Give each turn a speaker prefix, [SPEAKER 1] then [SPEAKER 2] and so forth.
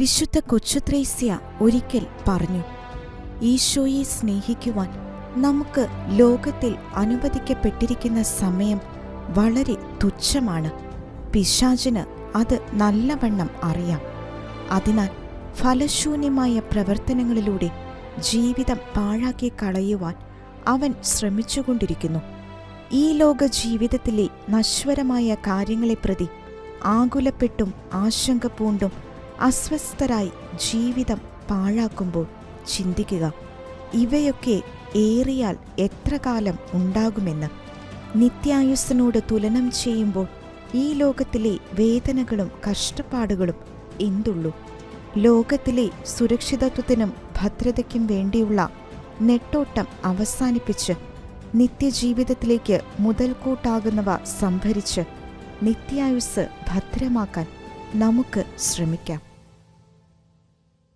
[SPEAKER 1] വിശുദ്ധ കൊച്ചുത്രേസ്യ ഒരിക്കൽ പറഞ്ഞു ഈശോയെ സ്നേഹിക്കുവാൻ നമുക്ക് ലോകത്തിൽ അനുവദിക്കപ്പെട്ടിരിക്കുന്ന സമയം വളരെ തുച്ഛമാണ്. പിശാചിന് അത് നല്ലവണ്ണം അറിയാം. അതിനാൽ ഫലശൂന്യമായ പ്രവർത്തനങ്ങളിലൂടെ ജീവിതം പാഴാക്കി കളയുവാൻ അവൻ ശ്രമിച്ചുകൊണ്ടിരിക്കുന്നു. ഈ ലോക ജീവിതത്തിലെ നശ്വരമായ കാര്യങ്ങളെ പ്രതി ആകുലപ്പെട്ടും ആശങ്ക പൂണ്ടും അസ്വസ്ഥരായി ജീവിതം പാഴാക്കുമ്പോൾ ചിന്തിക്കുക ഇവയൊക്കെ ഏറിയാൽ എത്ര കാലം ഉണ്ടാകുമെന്ന്. നിത്യായുസ്സിനോട് തുലനം ചെയ്യുമ്പോൾ ഈ ലോകത്തിലെ വേദനകളും കഷ്ടപ്പാടുകളും എന്തുള്ളൂ? ലോകത്തിലെ സുരക്ഷിതത്വത്തിനും ഭദ്രതയ്ക്കും വേണ്ടിയുള്ള നെട്ടോട്ടം അവസാനിപ്പിച്ച് നിത്യജീവിതത്തിലേക്ക് മുതൽക്കൂട്ടാകുന്നവ സംഭരിച്ച് നിത്യായുസ് ഭദ്രമാക്കാൻ നമുക്ക് ശ്രമിക്കാം.